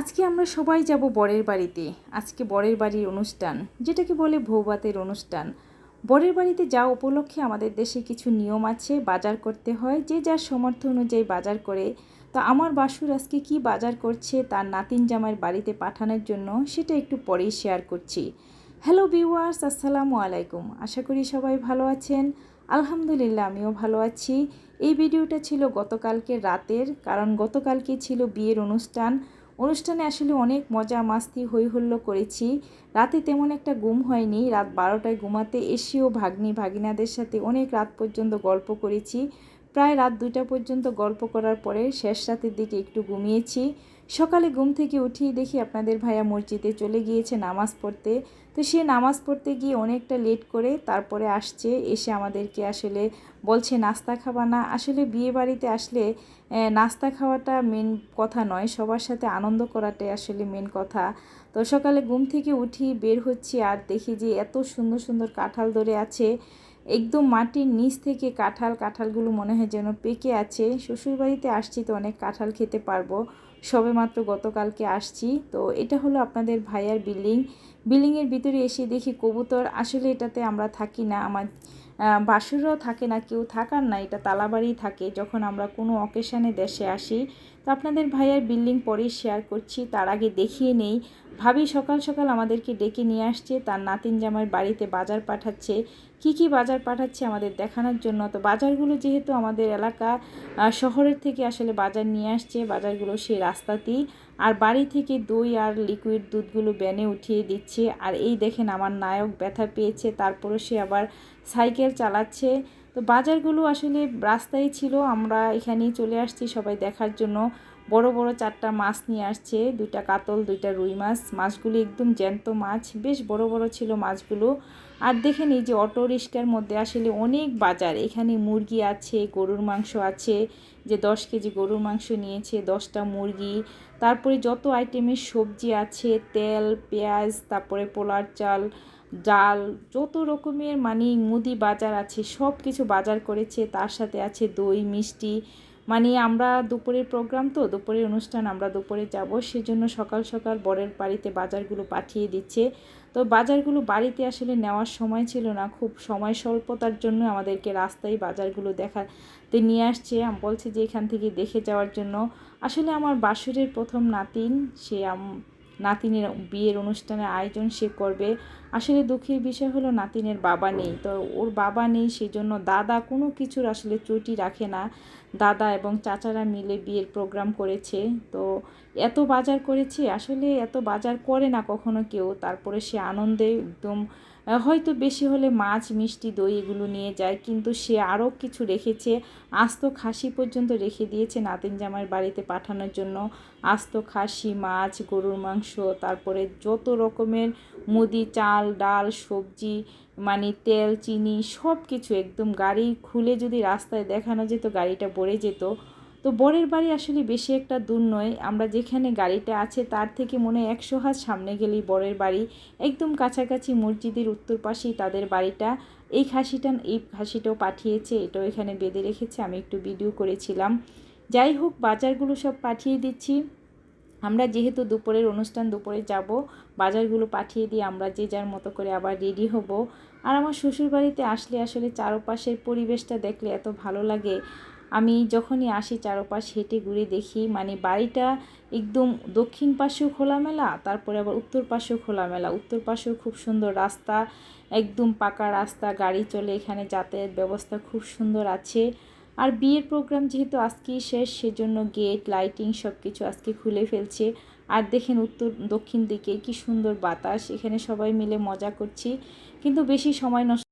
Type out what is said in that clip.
আজকে আমরা সবাই যাব বরের বাড়িতে। আজকে বরের বাড়ির অনুষ্ঠান, যেটাকে বলে ভৌবাতের অনুষ্ঠান। বরের বাড়িতে যা উপলক্ষে আমাদের দেশে কিছু নিয়ম আছে, বাজার করতে হয়, যে যার সমর্থ অনুযায়ী বাজার করে। তো আমার বাসুর আজকে কি বাজার করছে, তার নাতিন জামাইয়ের বাড়িতে পাঠানোর জন্য, সেটা একটু পরেই শেয়ার করছি। হ্যালো ভিউয়ার্স আসসালামু আলাইকুম। আশা করি সবাই ভালো আছেন। আলহামদুলিল্লাহ, আমিও ভালো আছি। এই ভিডিওটা ছিল গতকালকে রাতের, কারণ গতকালকে ছিল বিয়ের অনুষ্ঠান। অনুষ্ঠানে আসলে অনেক মজা, মাস্তি হই হুল্লো করেছি। রাতে তেমন একটা ঘুম হয়নি। রাত বারোটায় ঘুমাতে এসেও ভাগ্নি, ভাগিনাদের সাথে অনেক রাত পর্যন্ত গল্প করেছি। প্রায় রাত দুটা পর্যন্ত গল্প করার পরে শেষ রাতের দিকে একটু ঘুমিয়েছি। সকালে ঘুম থেকে উঠিয়ে দেখি আপনাদের ভাইয়া মসজিদে চলে গিয়েছে নামাজ পড়তে। তো সে নামাজ পড়তে গিয়ে অনেকটা লেট করে তারপরে আসছে, এসে আমাদেরকে আসলে বলছে, নাস্তা খাবা না। আসলে বিয়ে বাড়িতে আসলে নাস্তা খাওয়াটা মেন কথা নয়, সবার সাথে আনন্দ করাটাই আসলে মেন কথা। তো সকালে ঘুম থেকে উঠি বের হচ্ছি আর দেখি যে এত সুন্দর সুন্দর কাঁঠাল ধরে আছে। একদম মাটির নিচ থেকে কাঁঠাল, কাঁঠালগুলো মনে হয় যেন পেকে আছে। শ্বশুরবাড়িতে আসছি তো অনেক কাঁঠাল খেতে পারব। সবে মাত্র গতকালকে আসছি। তো এটা হলো আপনাদের ভাইয়ার বিল্ডিং। বিল্ডিংয়ের ভিতরে এসে দেখি কবুতর। আসলে এটাতে আমরা থাকি না। আমার বাসুরও থাকে না, কেউ থাকার না, এটা তালাবাড়ি থাকে। যখন আমরা কোনো অকেশানে দেশে আসি, তো আপনাদের ভাইয়ার বিল্ডিং পরেই শেয়ার করছি, তার আগে দেখিয়ে নেই। ভাবি সকাল সকাল আমাদেরকে ডেকে নিয়ে আসছে, তার নাতিন জামার বাড়িতে বাজার পাঠাচ্ছে। কি কি বাজার পাঠাচ্ছে আমাদের দেখানোর জন্য? তো বাজারগুলো যেহেতু আমাদের এলাকা শহরের থেকে আসলে বাজার নিয়ে আসছে, বাজারগুলো সেই রাস্তাতেই। আর বাড়ি থেকে দই আর লিকুইড দুধগুলো ব্যানে উঠিয়ে দিচ্ছে। আর এই দেখেন আমার নায়ক ব্যথা পেয়েছে তারপরে সে আবার সাইকেল চালাচ্ছে। তো বাজারগুলো আসলে রাস্তায় ছিল, আমরা এখানেই চলে আসছি সবাই দেখার জন্য। বড় বড় চারটা মাছ নিয়ে আসছে, দুইটা কাতল, দুইটা রুই মাছ। মাছগুলি একদম জ্যান্ত মাছ, বেশ বড় বড় ছিল মাছগুলো। আর দেখে নিই যে অটো রিক্সার মধ্যে আসলে অনেক বাজার। এখানে মুরগি আছে, গরুর মাংস আছে, যে দশ কেজি গরুর মাংস নিয়েছে, দশটা মুরগি। তারপরে যত আইটেমের সবজি আছে, তেল, পেঁয়াজ, তারপরে পোলার চাল, ডাল, যত রকমের মানে মুদি বাজার আছে সব কিছু বাজার করেছে। তার সাথে আছে দই, মিষ্টি মানে আমরা দুপুরের প্রোগ্রাম তো, দুপুরের অনুষ্ঠান আমরা দুপুরে যাব, সেজন্য সকাল সকাল বরের বাড়িতে বাজারগুলো পাঠিয়ে দিচ্ছে। তো বাজারগুলো বাড়িতে আসলে নেওয়ার সময় ছিল না, খুব সময় স্বল্পতার জন্য আমাদেরকে রাস্তায় বাজারগুলো দেখাতে নিয়ে আসছে। আমি, বলছি যে এখান থেকে দেখে যাওয়ার জন্য। আসলে আমার বাসুরের প্রথম নাতিন, সে নাতিনের বিয়ের অনুষ্ঠানের আয়োজন সে করবে। আসলে দুঃখের বিষয় হলো, নাতিনের বাবা নেই। তো ওর বাবা নেই সেই জন্য দাদা কোনো কিছুর আসলে ত্রুটি রাখে না। দাদা এবং চাচারা মিলে বিয়ের প্রোগ্রাম করেছে। তো এত বাজার করেছে, আসলে এত বাজার করে না কখনো কেউ। তারপরে সে আনন্দে একদম হয়তো বেশি হলে মাছ, মিষ্টি, দই এগুলো নিয়ে যায়, কিন্তু সে আরও কিছু রেখেছে, আস্ত খাসি পর্যন্ত রেখে দিয়েছে নাতিন জামাইয়ের বাড়িতে পাঠানোর জন্য। আস্ত খাসি, মাছ, গরুর মাংস, তারপরে যত রকমের মুদি, চাল, ডাল, সবজি মানে তেল, চিনি সব কিছু একদম গাড়ি খুলে যদি রাস্তায় দেখানো যেত, গাড়িটা ভরে যেত তো বরের বাড়ি আসলে বেশি একটা দূর নয়। আমরা যেখানে গাড়িটা আছে তার থেকে মনে একশো হাত সামনে গেলেই বরের বাড়ি। একদম কাছাকাছি মসজিদের উত্তর পাশেই তাদের বাড়িটা। এই খাসিটা, এই খাসিটাও পাঠিয়েছে, এটাও এখানে বেঁধে রেখেছে। আমি একটু ভিডিও করেছিলাম। যাই হোক, বাজারগুলো সব পাঠিয়ে দিচ্ছি। আমরা যেহেতু দুপুরের অনুষ্ঠান, দুপুরে যাব। বাজারগুলো পাঠিয়ে দিয়ে আমরা যে যার মতো করে আবার রেডি হব। আর আমার শ্বশুরবাড়িতে আসলে আসলে চারপাশের পরিবেশটা দেখলে এত ভালো লাগে। আমি যখনই আসি চারপাশ হেঁটে ঘুরে দেখি মানে বাড়িটা একদম দক্ষিণ পাশেও খোলামেলা, তারপরে আবার উত্তর পাশেও খোলামেলা। উত্তর পাশেও খুব সুন্দর রাস্তা, একদম পাকা রাস্তা, গাড়ি চলে, এখানে যাতায়াত ব্যবস্থা খুব সুন্দর আছে। আর বিয়ের প্রোগ্রাম যেহেতু আজকেই শেষ, সেজন্য গেট লাইটিং সব কিছু আজকে খুলে ফেলছে। আর দেখেন উত্তর, দক্ষিণ দিকে কি সুন্দর বাতাস, এখানে সবাই মিলে মজা করছি। কিন্তু বেশি সময় নষ্ট